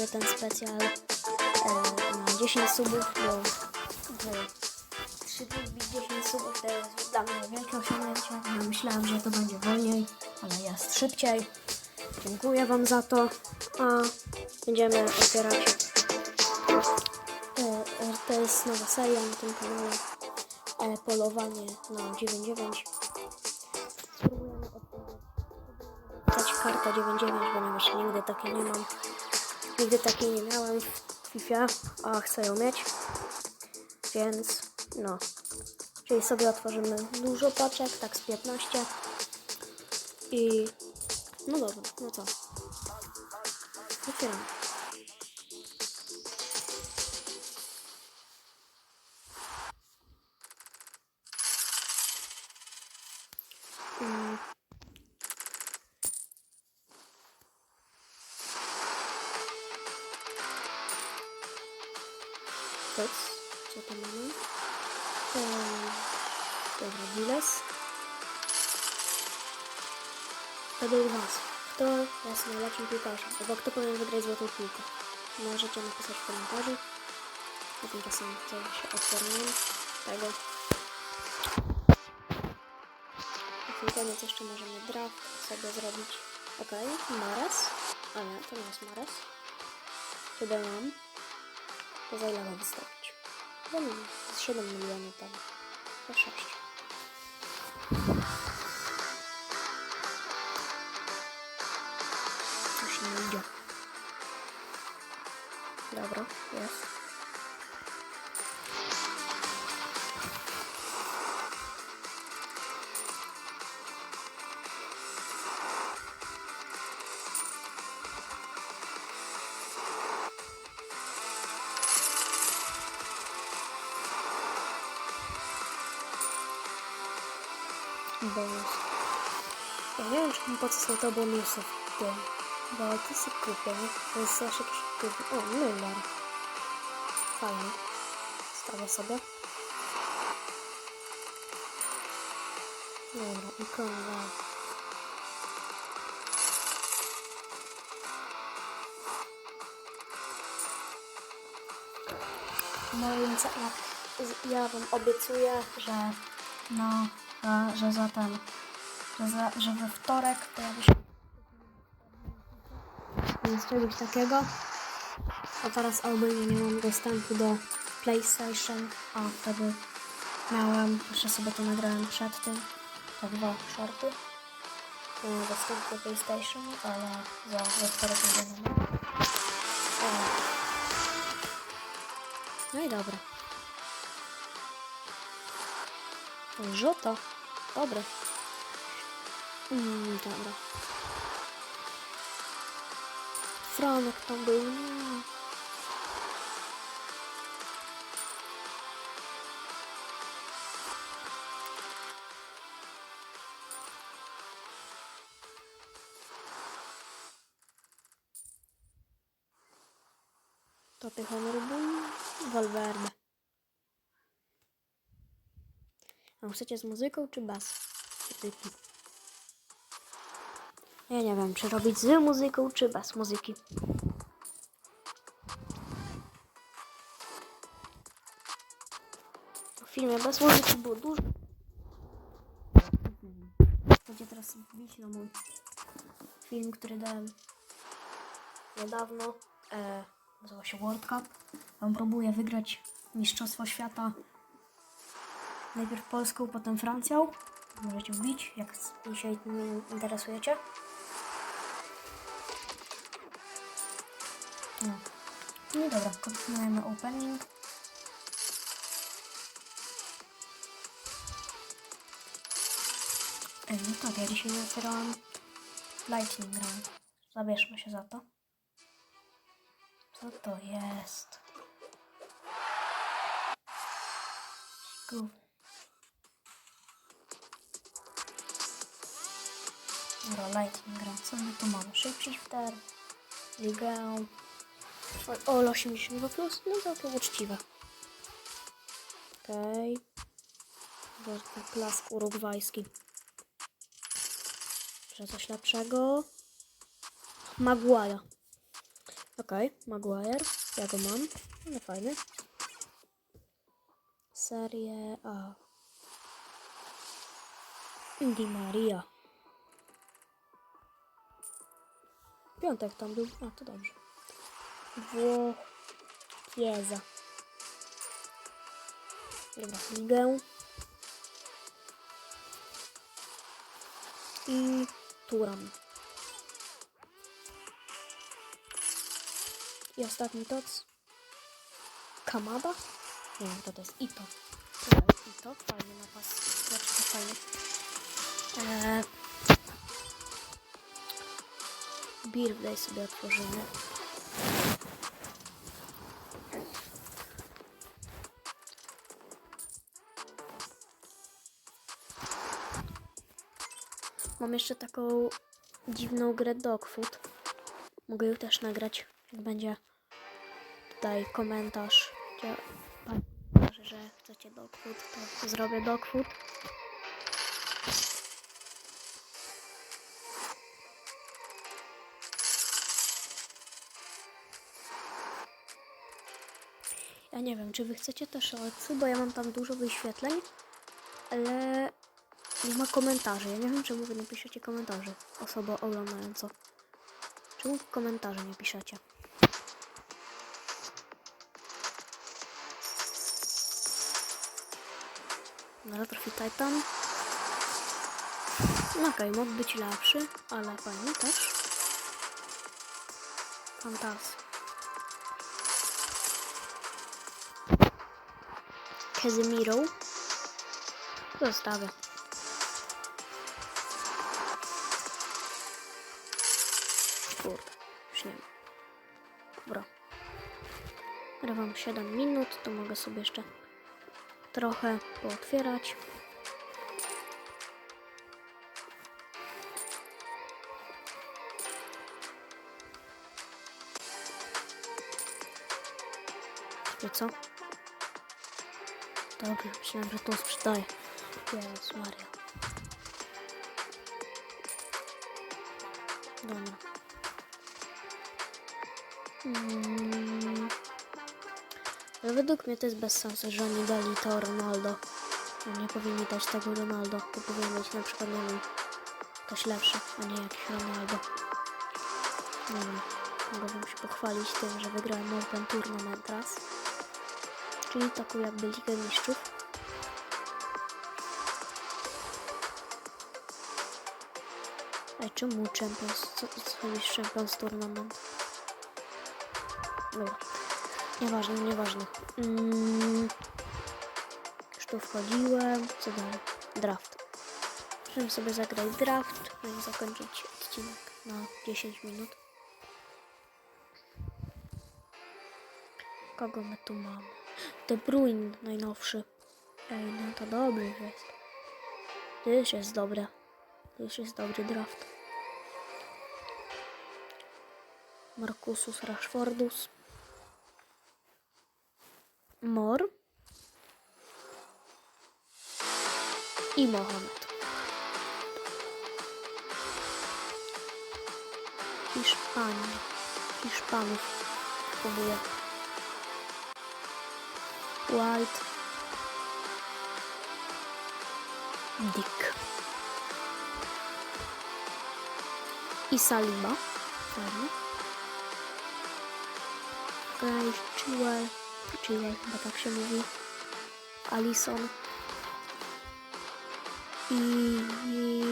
biorę ten specjal e, na 10 subów, bo w 3 dni wbić 10 subów to jest dla mnie wielkie osiągnięcie. Ja myślałam, że to będzie wolniej, ale jest szybciej. Dziękuję Wam za to. A będziemy otwierać. E, to jest nowa seria na tym kanale. E, polowanie na 9.9. Spróbujemy odpowiedzieć karta 9.9, ponieważ nigdy takiej nie mam. Nigdy takiej nie miałem w FIFA, a chcę ją mieć. Więc no. Czyli sobie otworzymy dużo paczek, tak z 15. I no dobra, no co? Otwieramy. Fox, co tam mamy? Eee, dobra, Giles. Pedro Was. Kto jest najlepszym piłkarzem? Albo kto powinien wygrać złotą piłkę? Możecie napisać w komentarzu. A tymczasem to się otworzymy tego. I na koniec jeszcze możemy draft sobie zrobić. Okej, Mares. A nie, to nie jest Mares. Chyba mam. To za ile ma wystawić? No nie, z 7 milionów tam. To 6. bonus. Ja nie wiem, po co są to bonusy w tym. Bo to sobie kupię. To jest też jakiś kupię. O, Miller. Fajnie. Stawię sobie. Dobra, ikona. No więc ja, ja wam obiecuję, że no, a, że za ten, że, za, że we wtorek pojawi się więc czegoś takiego. A teraz ogólnie nie mam dostępu do PlayStation, a wtedy miałem, jeszcze sobie to nagrałem przed tym, te dwa shorty. Nie mam dostępu do PlayStation, ale za we wtorek będę miał. No i dobra. Żoto. Dobre. Mm, dobra. Franek tam był. Mm. To tych honorów chcecie z muzyką czy bez muzyki? Ja nie wiem, czy robić z muzyką czy bez muzyki. W filmie bez muzyki było dużo. Będzie teraz wbić na mój film, który dałem niedawno. E, nazywa się World Cup. Tam próbuję wygrać Mistrzostwo Świata Najpierw Polską, potem Francją. Możecie wbić, jak się interesujecie. No. No dobra, kontynuujemy opening. Ej, no tak, ja dzisiaj otwierałam Lightning Round. Zabierzmy się za to. Co to jest? Gówno. Dobra, Lightning gra. Co my tu mamy? Shapeshifter, Ligę. O, o 82 plus, no całkiem uczciwe. Okej. Okay. Plask urugwajski. Że coś lepszego. Maguire. Okej, Maguire. Ja go mam. No fajny. Serie A. Di Maria. Piątek tam był. A, to dobrze. Włoch. Chiesa. Dobra, ligę. I Turam. I ostatni toc. Kamada? Nie wiem, kto to jest. Ito. To jest Ito. Fajny napas. Znaczy to fajny. Eee... Birthday sobie otworzymy. Mam jeszcze taką dziwną grę Dogfood. Mogę ją też nagrać, jak będzie tutaj komentarz, że chcecie Dogfood, to zrobię Dogfood. Ja nie wiem, czy wy chcecie te shortsy, bo ja mam tam dużo wyświetleń, ale nie ma komentarzy. Ja nie wiem, czemu wy nie piszecie komentarzy. Osoba oglądająca. Czemu komentarze nie piszecie? No, Trophy Titan. No okej, mógł być lepszy, ale fajny też. Fantasy. Casemiro. Zostawię. Kurde, już nie ma. Dobra. Grywam 7 minut, to mogę sobie jeszcze trochę pootwierać. Wie co? Dobrze, myślałem, że to sprzedaję. Jezus Maria. Dobra. Mm. Ale według mnie to jest bez sensu, że oni dali to Ronaldo. No nie powinni dać tego Ronaldo. To powinien być na przykład, nie wiem, ktoś lepszy, a nie jakiś Ronaldo. Nie wiem. Mogłabym się pochwalić tym, że wygrałem Open Tournament raz. Czyli taką jakby Ligę Mistrzów. Ej, czemu Champions? Co, co jest Champions Tournament? Dobra. Nieważne, nieważne. Mm. Już tu wchodziłem. Co dalej? Draft. Możemy sobie zagrać draft, no zakończyć odcinek na 10 minut. Kogo my tu mamy? De Bruyne najnowszy. Ej, no to dobry jest. To już jest dobre. To już jest dobry draft. Marcusus Rashfordus. Mor. I Mohamed. Hiszpanii. Hiszpanów. Próbuję. White. Dick. I Saliba. Fajnie. Grace. Chilwell chyba tak się mówi. Alison. I, i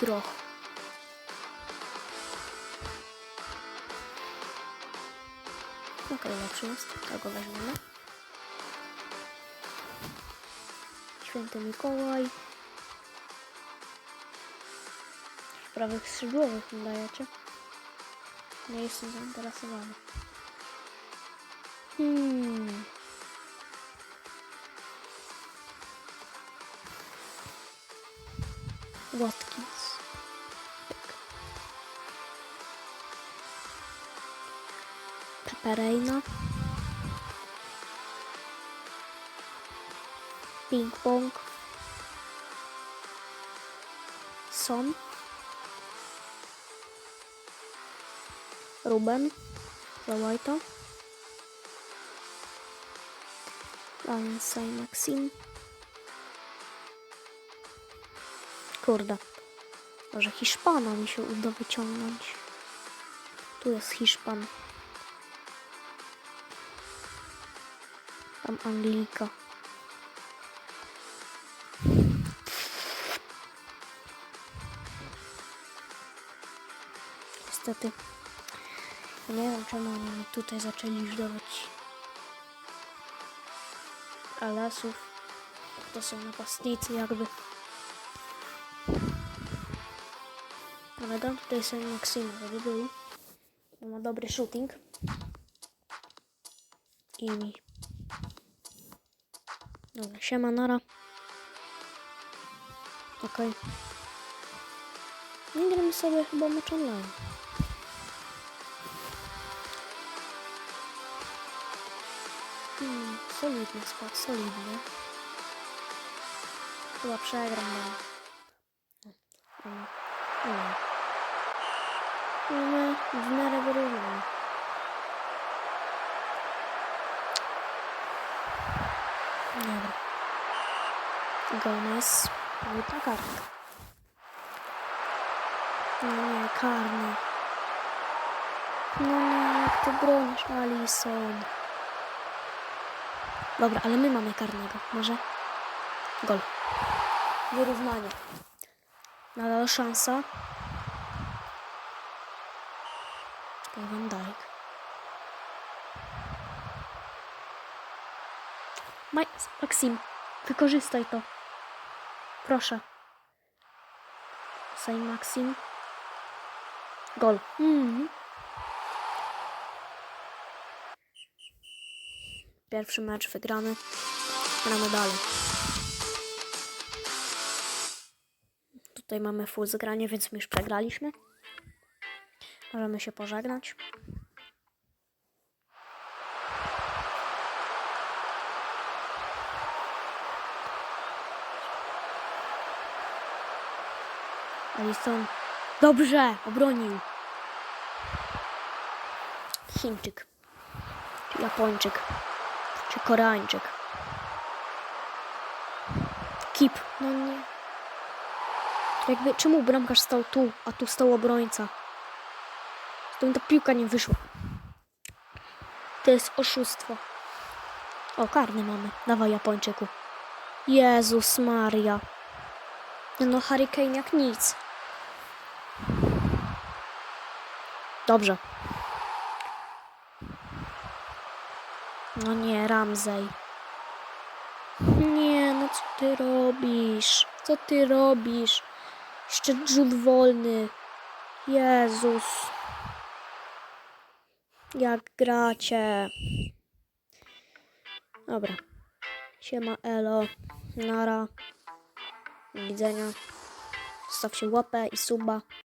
Groch. Okej, lepszy jest. Tego weźmiemy. Święty Mikołaj. W prawych skrzydłowych mi dajecie. Nie jestem zainteresowany. Hmm. Watkins. Peperejna. Ping pong. Son. Ruben. Dawaj to. Lansai Maxim. Kurde. Może Hiszpana mi się uda wyciągnąć. Tu jest Hiszpan. Tam Anglika. Niestety. Nie wiem czemu oni tutaj zaczęli już dawać alasów. To są napastnicy jakby. Ale dam tutaj sobie Maksima, żeby był. Bo ma dobry shooting. I mi. Dobra, siema, nara. Okej. Nie gramy sobie chyba mecz online. Solidny skład, solidny. Chyba przegram, bo... Hmm, hmm. Mamy w miarę wyrównane. Dobra. Gomez. Żółta kartka. No nie, karny. No nie, jak ty bronisz, Alison. Dobra, ale my mamy karnego. Może? Gol. Wyrównanie. Nadal szansa. Van Dijk. Maj Maksim, wykorzystaj to. Proszę. Saj Maksim. Gol. Mm. Pierwszy mecz wygrany. Gramy dalej. Tutaj mamy full zgranie, więc my już przegraliśmy. Możemy się pożegnać. Alison. Dobrze, obronił. Chińczyk. Czy Japończyk. Czy Koreańczyk. Kip. No nie. Jakby, czemu bramkarz stał tu, a tu stał obrońca? Mi ta piłka nie wyszła. To jest oszustwo. O, karny mamy. Dawaj, Japończyku. Jezus Maria. No, Hurricane jak nic. Dobrze. No nie, Ramsey. Nie, no co ty robisz? Co ty robisz? Jeszcze rzut wolny. Jezus. Jak gracie. Dobra. Siema Elo. Nara. Do widzenia. Zostawcie łapę i suba.